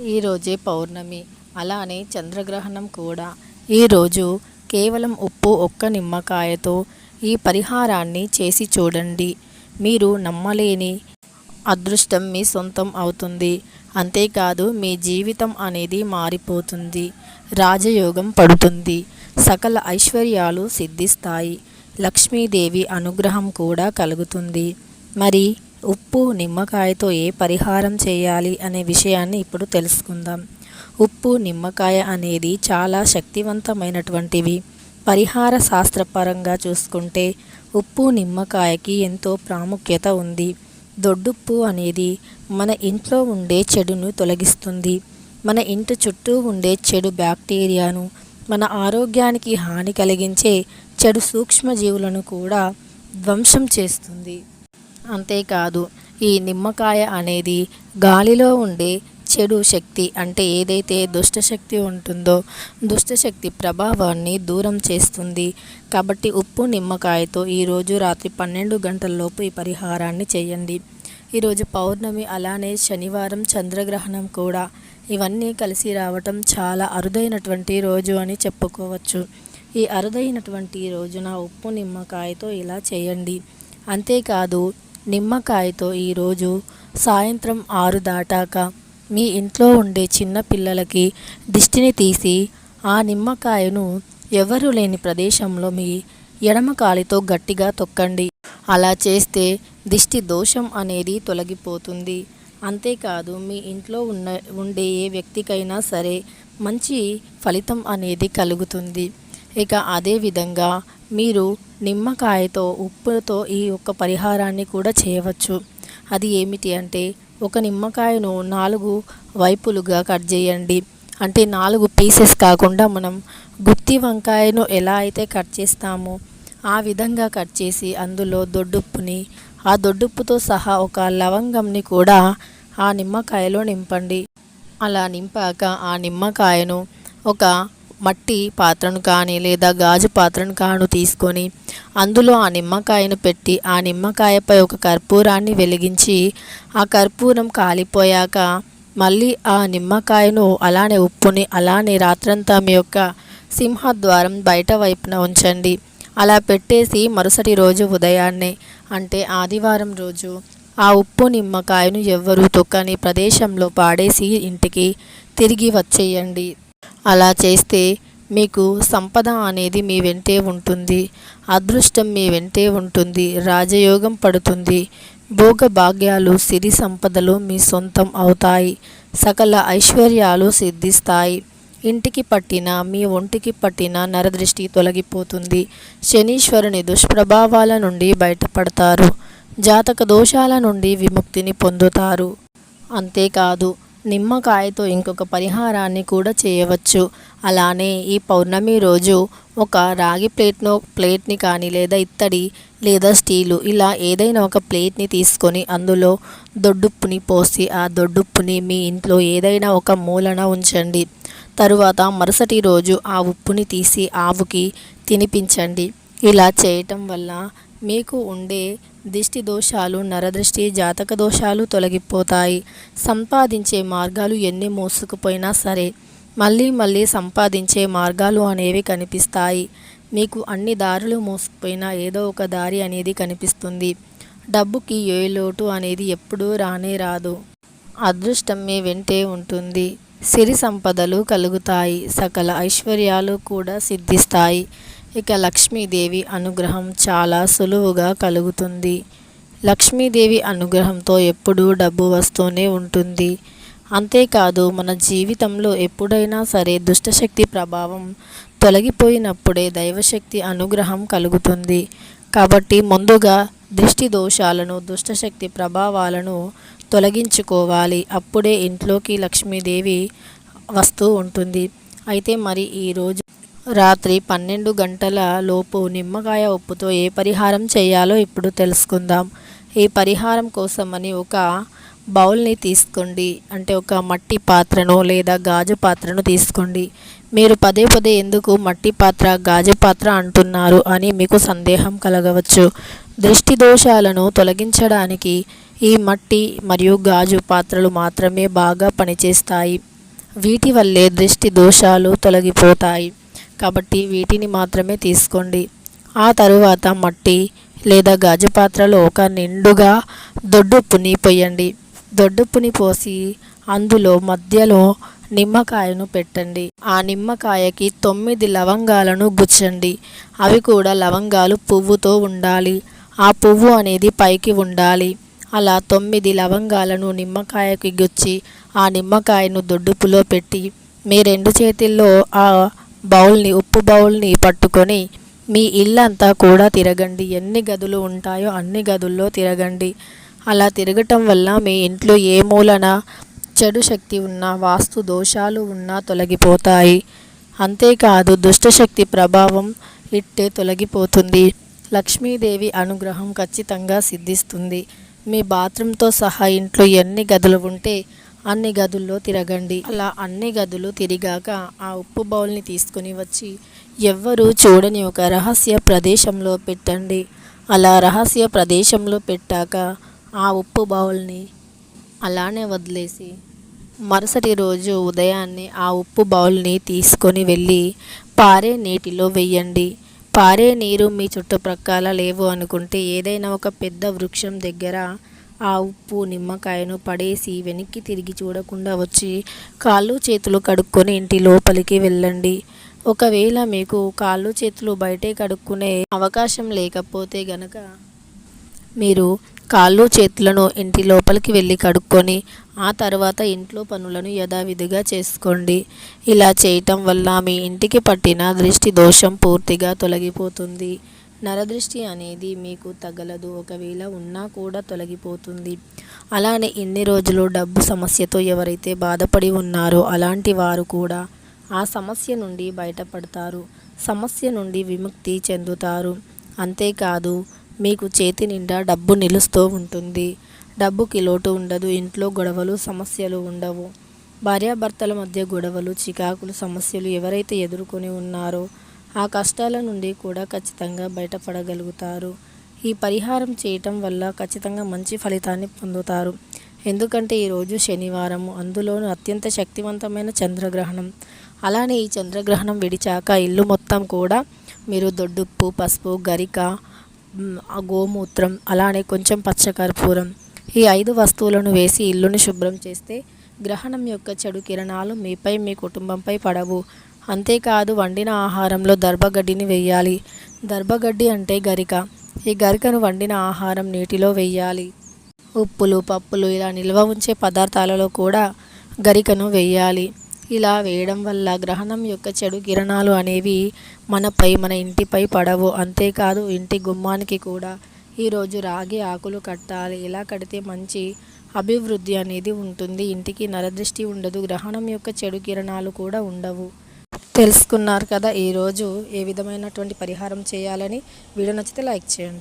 ఈరోజే పౌర్ణమి. అలానే చంద్రగ్రహణం కూడా. ఈరోజు కేవలం ఉప్పు ఒక్క నిమ్మకాయతో ఈ పరిహారాన్ని చేసి చూడండి. మీరు నమ్మలేని అదృష్టం మీ సొంతం అవుతుంది. అంతేకాదు మీ జీవితం అనేది మారిపోతుంది. రాజయోగం పడుతుంది. సకల ఐశ్వర్యాలు సిద్ధిస్తాయి. లక్ష్మీదేవి అనుగ్రహం కూడా కలుగుతుంది. మరి ఉప్పు నిమ్మకాయతో ఏ పరిహారం చేయాలి అనే విషయాన్ని ఇప్పుడు తెలుసుకుందాం. ఉప్పు నిమ్మకాయ అనేది చాలా శక్తివంతమైనటువంటివి. పరిహార శాస్త్రపరంగా చూసుకుంటే ఉప్పు నిమ్మకాయకి ఎంతో ప్రాముఖ్యత ఉంది. దొడ్డుప్పు అనేది మన ఇంట్లో ఉండే చెడును తొలగిస్తుంది. మన ఇంటి చుట్టూ ఉండే చెడు బ్యాక్టీరియాను మన ఆరోగ్యానికి హాని కలిగించే చెడు సూక్ష్మజీవులను కూడా ధ్వంసం చేస్తుంది. అంతేకాదు ఈ నిమ్మకాయ అనేది గాలిలో ఉండే చెడు శక్తి అంటే ఏదైతే దుష్టశక్తి ఉంటుందో దుష్టశక్తి ప్రభావాన్ని దూరం చేస్తుంది. కాబట్టి ఉప్పు నిమ్మకాయతో ఈరోజు రాత్రి పన్నెండు గంటలలోపు ఈ పరిహారాన్ని చేయండి. ఈరోజు పౌర్ణమి అలానే శనివారం చంద్రగ్రహణం కూడా. ఇవన్నీ కలిసి రావటం చాలా అరుదైనటువంటి రోజు అని చెప్పుకోవచ్చు. ఈ అరుదైనటువంటి రోజున ఉప్పు నిమ్మకాయతో ఇలా చేయండి. అంతేకాదు నిమ్మకాయతో ఈరోజు సాయంత్రం ఆరు దాటాక మీ ఇంట్లో ఉండే చిన్న పిల్లలకి దిష్టిని తీసి ఆ నిమ్మకాయను ఎవరు లేని ప్రదేశంలో మీ ఎడమ కాలితో గట్టిగా తొక్కండి. అలా చేస్తే దిష్టి దోషం అనేది తొలగిపోతుంది. అంతేకాదు మీ ఇంట్లో ఉన్న ఉండే ఏ వ్యక్తికైనా సరే మంచి ఫలితం అనేది కలుగుతుంది. ఇక అదేవిధంగా మీరు నిమ్మకాయతో ఉప్పుతో ఈ యొక్క పరిహారాన్ని కూడా చేయవచ్చు. అది ఏమిటి అంటే ఒక నిమ్మకాయను నాలుగు వైపులుగా కట్ చేయండి. అంటే నాలుగు పీసెస్ కాకుండా మనం గుత్తి వంకాయను ఎలా అయితే కట్ చేస్తామో ఆ విధంగా కట్ చేసి అందులో దొడ్డుప్పుని ఆ దొడ్డుప్పుతో సహా ఒక లవంగంని కూడా ఆ నిమ్మకాయలో నింపండి. అలా నింపాక ఆ నిమ్మకాయను ఒక మట్టి పాత్రను కానీ లేదా గాజు పాత్రను కాను తీసుకొని అందులో ఆ నిమ్మకాయను పెట్టి ఆ నిమ్మకాయపై ఒక కర్పూరాన్ని వెలిగించి ఆ కర్పూరం కాలిపోయాక మళ్ళీ ఆ నిమ్మకాయను అలానే ఉప్పుని అలానే రాత్రంతా మీ యొక్క సింహద్వారం బయట వైపున ఉంచండి. అలా పెట్టేసి మరుసటి రోజు ఉదయాన్నే అంటే ఆదివారం రోజు ఆ ఉప్పు నిమ్మకాయను ఎవ్వరూ తొక్కని ప్రదేశంలో పాడేసి ఇంటికి తిరిగి వచ్చేయండి. అలా చేస్తే మీకు సంపద అనేది మీ వెంటే ఉంటుంది. అదృష్టం మీ వెంటే ఉంటుంది. రాజయోగం పడుతుంది. భోగ భాగ్యాలు సిరి సంపదలు మీ సొంతం అవుతాయి. సకల ఐశ్వర్యాలు సిద్ధిస్తాయి. ఇంటికి పట్టిన మీ ఒంటికి పట్టిన నరదృష్టి తొలగిపోతుంది. శనీశ్వరుని దుష్ప్రభావాల నుండి బయటపడతారు. జాతక దోషాల నుండి విముక్తిని పొందుతారు. అంతేకాదు నిమ్మకాయతో ఇంకొక పరిహారాన్ని కూడా చేయవచ్చు. అలానే ఈ పౌర్ణమి రోజు ఒక రాగి ప్లేట్ను ప్లేట్ని కానీ లేదా ఇత్తడి లేదా స్టీలు ఇలా ఏదైనా ఒక ప్లేట్ని తీసుకొని అందులో దొడ్డుప్పుని పోసి ఆ దొడ్డుప్పుని మీ ఇంట్లో ఏదైనా ఒక మూలన ఉంచండి. తరువాత మరుసటి రోజు ఆ ఉప్పుని తీసి ఆవుకి తినిపించండి. ఇలా చేయటం వల్ల మీకు ఉండే దిష్టి దోషాలు నరదృష్టి జాతక దోషాలు తొలగిపోతాయి. సంపాదించే మార్గాలు ఎన్ని మోసుకుపోయినా సరే మళ్ళీ మళ్ళీ సంపాదించే మార్గాలు అనేవి కనిపిస్తాయి. మీకు అన్ని దారులు మోసుకుపోయినా ఏదో ఒక దారి అనేది కనిపిస్తుంది. డబ్బుకి ఏ లోటు అనేది ఎప్పుడూ రానే రాదు. అదృష్టం మీ వెంటే ఉంటుంది. సిరి సంపదలు కలుగుతాయి. సకల ఐశ్వర్యాలు కూడా సిద్ధిస్తాయి. ఇక లక్ష్మీదేవి అనుగ్రహం చాలా సులువుగా కలుగుతుంది. లక్ష్మీదేవి అనుగ్రహంతో ఎప్పుడూ డబ్బు వస్తూనే ఉంటుంది. అంతేకాదు మన జీవితంలో ఎప్పుడైనా సరే దుష్టశక్తి ప్రభావం తొలగిపోయినప్పుడే దైవశక్తి అనుగ్రహం కలుగుతుంది. కాబట్టి ముందుగా దృష్టి దోషాలను దుష్టశక్తి ప్రభావాలను తొలగించుకోవాలి. అప్పుడే ఇంట్లోకి లక్ష్మీదేవి వస్తూ ఉంటుంది. అయితే మరి ఈరోజు రాత్రి పన్నెండు గంటల లోపు నిమ్మకాయ ఉప్పుతో ఏ పరిహారం చేయాలో ఇప్పుడు తెలుసుకుందాం. ఈ పరిహారం కోసమని ఒక బౌల్ని తీసుకోండి. అంటే ఒక మట్టి పాత్రను లేదా గాజు పాత్రను తీసుకోండి. మీరు పదే పదే ఎందుకు మట్టి పాత్ర గాజు పాత్ర అంటున్నారు అని మీకు సందేహం కలగవచ్చు. దృష్టి దోషాలను తొలగించడానికి ఈ మట్టి మరియు గాజు పాత్రలు మాత్రమే బాగా పనిచేస్తాయి. వీటి వల్లే దృష్టి దోషాలు తొలగిపోతాయి. కాబట్టి వీటిని మాత్రమే తీసుకోండి. ఆ తరువాత మట్టి లేదా గాజు పాత్రలో ఒక నిండుగా దొడ్డుప్పుని పోయండి. దొడ్డుప్పుని పోసి అందులో మధ్యలో నిమ్మకాయను పెట్టండి. ఆ నిమ్మకాయకి తొమ్మిది లవంగాలను గుచ్చండి. అవి కూడా లవంగాలు పువ్వుతో ఉండాలి. ఆ పువ్వు అనేది పైకి ఉండాలి. అలా తొమ్మిది లవంగాలను నిమ్మకాయకి గుచ్చి ఆ నిమ్మకాయను దొడ్డుపులో పెట్టి మీ రెండు చేతుల్లో ఆ బౌల్ని ఉప్పు బౌల్ని పట్టుకొని మీ ఇల్లంతా కూడా తిరగండి. ఎన్ని గదులు ఉంటాయో అన్ని గదుల్లో తిరగండి. అలా తిరగటం వల్ల మీ ఇంట్లో ఏ మూలన చెడు శక్తి ఉన్నా వాస్తు దోషాలు ఉన్నా తొలగిపోతాయి. అంతేకాదు దుష్టశక్తి ప్రభావం ఇట్టే తొలగిపోతుంది. లక్ష్మీదేవి అనుగ్రహం ఖచ్చితంగా సిద్ధిస్తుంది. మీ బాత్రూంతో సహా ఇంట్లో ఎన్ని గదులు ఉంటే అన్ని గదుల్లో తిరగండి. అలా అన్ని గదులు తిరిగాక ఆ ఉప్పు బౌల్ని తీసుకుని వచ్చి ఎవ్వరూ చూడని ఒక రహస్య ప్రదేశంలో పెట్టండి. అలా రహస్య ప్రదేశంలో పెట్టాక ఆ ఉప్పు బౌల్ని అలానే వదిలేసి మరుసటి రోజు ఉదయాన్నే ఆ ఉప్పు బౌల్ని తీసుకొని వెళ్ళి పారే నీటిలో వెయ్యండి పారే నీరు మీ చుట్టుప్రక్కల లేవు అనుకుంటే ఏదైనా ఒక పెద్ద వృక్షం దగ్గర ఆ ఉప్పు నిమ్మకాయను పడేసి వెనక్కి తిరిగి చూడకుండా వచ్చి కాళ్ళు చేతులు కడుక్కొని ఇంటి లోపలికి వెళ్ళండి. ఒకవేళ మీకు కాళ్ళు చేతులు బయటే కడుక్కునే అవకాశం లేకపోతే గనక మీరు కాళ్ళు చేతులను ఇంటి లోపలికి వెళ్ళి కడుక్కొని ఆ తర్వాత ఇంట్లో పనులను యథావిధిగా చేసుకోండి. ఇలా చేయటం వల్ల మీ ఇంటికి పట్టిన దృష్టి దోషం పూర్తిగా తొలగిపోతుంది. నరదృష్టి అనేది మీకు తగలదు. ఒకవేళ ఉన్నా కూడా తొలగిపోతుంది. అలానే ఇన్ని రోజులు డబ్బు సమస్యతో ఎవరైతే బాధపడి ఉన్నారో అలాంటి వారు కూడా ఆ సమస్య నుండి బయటపడతారు. సమస్య నుండి విముక్తి చెందుతారు. అంతేకాదు మీకు చేతి నిండా డబ్బు నిలుస్తూ ఉంటుంది. డబ్బుకి లోటు ఉండదు. ఇంట్లో గొడవలు సమస్యలు ఉండవు. భార్యాభర్తల మధ్య గొడవలు చికాకులు సమస్యలు ఎవరైతే ఎదుర్కొని ఉన్నారో ఆ కష్టాల నుండి కూడా ఖచ్చితంగా బయటపడగలుగుతారు. ఈ పరిహారం చేయటం వల్ల ఖచ్చితంగా మంచి ఫలితాన్ని పొందుతారు. ఎందుకంటే ఈరోజు శనివారం అందులోనూ అత్యంత శక్తివంతమైన చంద్రగ్రహణం. అలానే ఈ చంద్రగ్రహణం విడిచాక ఇల్లు మొత్తం కూడా మీరు దొడ్డుప్పు పసుపు గరిక గోమూత్రం అలానే కొంచెం పచ్చకర్పూరం ఈ ఐదు వస్తువులను వేసి ఇల్లును శుభ్రం చేస్తే గ్రహణం యొక్క చెడు కిరణాలు మీపై మీ కుటుంబంపై పడవు. అంతేకాదు వండిన ఆహారంలో దర్భగడ్డిని వేయాలి. దర్భగడ్డి అంటే గరిక. ఈ గరికను వండిన ఆహారం నీటిలో వేయాలి. ఉప్పులు పప్పులు ఇలా నిల్వ ఉంచే పదార్థాలలో కూడా గరికను వేయాలి. ఇలా వేయడం వల్ల గ్రహణం యొక్క చెడు కిరణాలు అనేవి మనపై మన ఇంటిపై పడవు. అంతేకాదు ఇంటి గుమ్మానికి కూడా. ఈరోజు రాగి ఆకులు కట్టాలి. ఇలా కడితే మంచి అభివృద్ధి అనేది ఉంటుంది. ఇంటికి నరదృష్టి ఉండదు. గ్రహణం యొక్క చెడు కిరణాలు కూడా ఉండవు. తెలుసుకున్నారు కదా ఈరోజు ఏ విధమైనటువంటి పరిహారం చేయాలని వీడియో నచ్చితే లైక్ చేయండి.